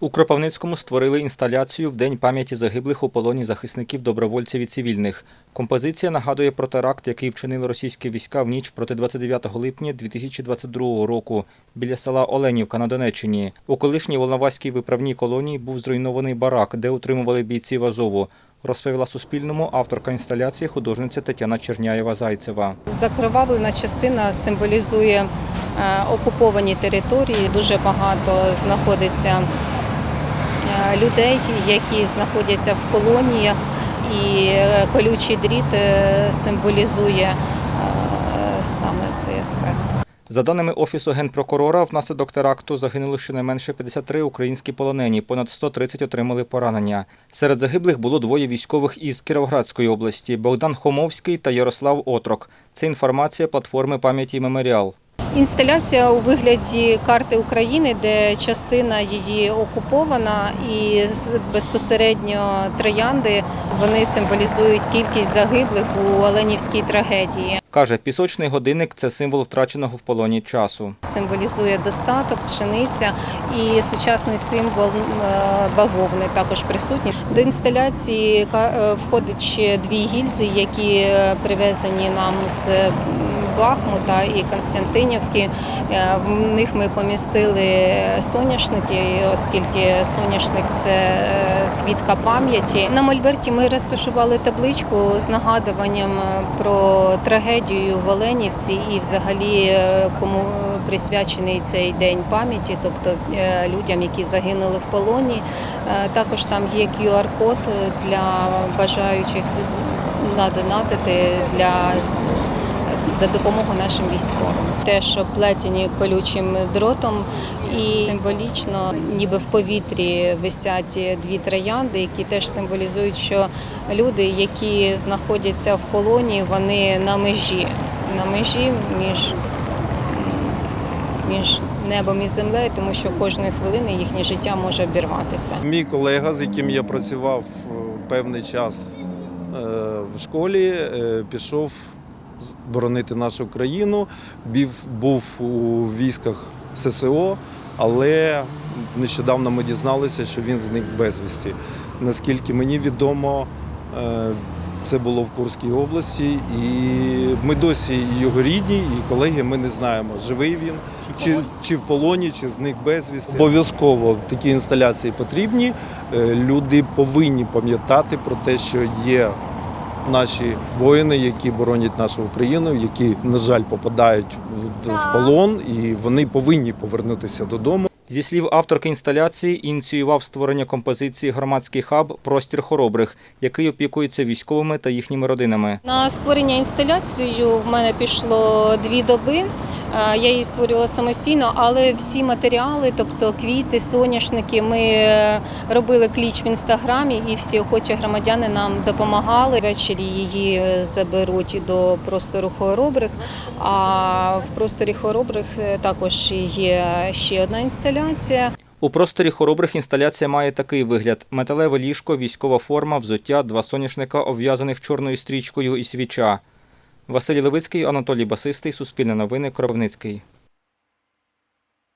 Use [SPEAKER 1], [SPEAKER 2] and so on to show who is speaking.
[SPEAKER 1] У Кропивницькому створили інсталяцію в День пам'яті загиблих у полоні захисників добровольців і цивільних. Композиція нагадує про теракт, який вчинили російські війська в ніч проти 29 липня 2022 року біля села Оленівка на Донеччині. У колишній Волноваській виправній колонії був зруйнований барак, де утримували бійців Азову. Розповіла Суспільному авторка інсталяції художниця Тетяна Черняєва-Зайцева.
[SPEAKER 2] Закривавлена частина символізує е, окуповані території. Дуже багато знаходиться людей, які знаходяться в колоніях, і е, колючий дріт е, символізує е, саме цей аспект.
[SPEAKER 1] За даними Офісу Генпрокурора, внаслідок теракту загинули щонайменше 53 українські полонені, понад 130 отримали поранення. Серед загиблих було двоє військових із Кіровоградської області – Богдан Хомовський та Ярослав Отрок. Це інформація платформи пам'яті «Меморіал».
[SPEAKER 2] Інсталяція у вигляді карти України, де частина її окупована, і безпосередньо троянди вони символізують кількість загиблих у Оленівській трагедії.
[SPEAKER 1] Каже, пісочний годинник – це символ втраченого в полоні часу.
[SPEAKER 2] Символізує достаток, пшениця і сучасний символ е, бавовни також присутній. До інсталяції е, входить ще дві гільзи, які е, привезені нам з Бахмута і Константинівки. Е, В них ми помістили соняшники, оскільки соняшник це е, квітка пам'яті. На Мольберті ми розташували табличку з нагадуванням е, про трагедію в Оленівці і взагалі кому присвячений цей день пам'яті, тобто людям, які загинули в полоні. Також там є QR-код для бажаючих надонатити для для допомоги нашим військовим. Теж оплетені колючим дротом і символічно, ніби в повітрі висять дві троянди, які теж символізують, що люди, які знаходяться в полоні, вони на межі, на межі між, між небом і землею, тому що кожної хвилини їхнє життя може обірватися.
[SPEAKER 3] Мій колега, з яким я працював е, певний час е, в школі, е, пішов боронити нашу країну, був у військах ССО, але нещодавно ми дізналися, що він зник безвісті. Наскільки мені відомо, е, це було в Курській області, і ми досі його рідні, і колеги, ми не знаємо, живий він чи, чи в полоні, чи зник безвісті. Обов'язково такі інсталяції потрібні. Е, Люди повинні пам'ятати про те, що є наші воїни, які боронять нашу Україну, які, на жаль, попадають в- полон, і вони повинні повернутися додому.
[SPEAKER 1] Зі слів авторки інсталяції, ініціював створення композиції громадський хаб «Простір хоробрих», який опікується військовими та їхніми родинами.
[SPEAKER 2] На створення інсталяції в мене пішло дві доби. Е, Я її створювала самостійно, але всі матеріали, тобто квіти, соняшники, ми е, робили кліч в інстаграмі, і всі охочі громадяни нам допомагали. Ввечері її е, заберуть до простору хоробрих. А в просторі хоробрих також є ще одна інсталяція.
[SPEAKER 1] У просторі хоробрих інсталяція має такий вигляд: металеве ліжко, військова форма, взуття, два соняшника, обв'язаних чорною стрічкою і свіча. Василь Левицький, Анатолій Басистий, Суспільне новини, Кропивницький.